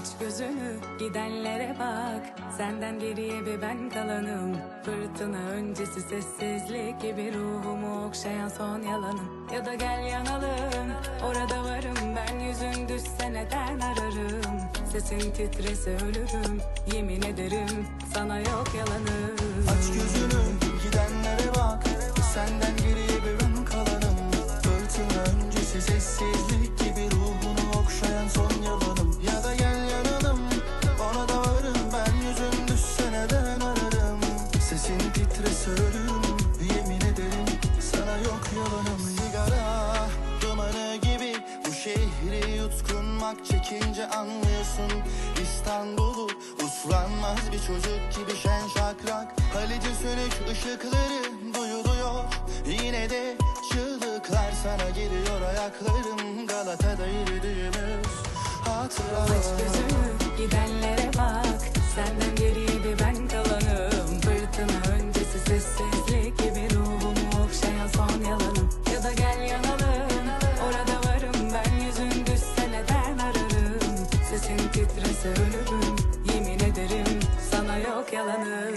Aç gözünü gidenlere bak. Senden geriye bir ben kalanım. Fırtına öncesi sessizlik gibi Ruhumu okşayan son yalanım. Ya da gel yanalım Orada varım. Ben yüzün düşse neden ararım? Sesin titrese ölürüm Yemin ederim. Sana yok yalanım titrese ölürüm Yemin ederim sana yok yalanım Sigara dumanı gibi Bu şehri yutkunmak çekince anlıyorsun. İstanbul'u uslanmaz bir çocuk gibi şen şakrak. Halice sönük ışıkları duyuluyor Yine de çığlıklar sana geliyor ayaklarım sessizlik gibi Ruhumu okşayan son yalanım. Ya da gel yanalım Orada varım ben. Yüzün düşse neden ararım? Sesin titrese ölürüm Yemin ederim sana yok yalanım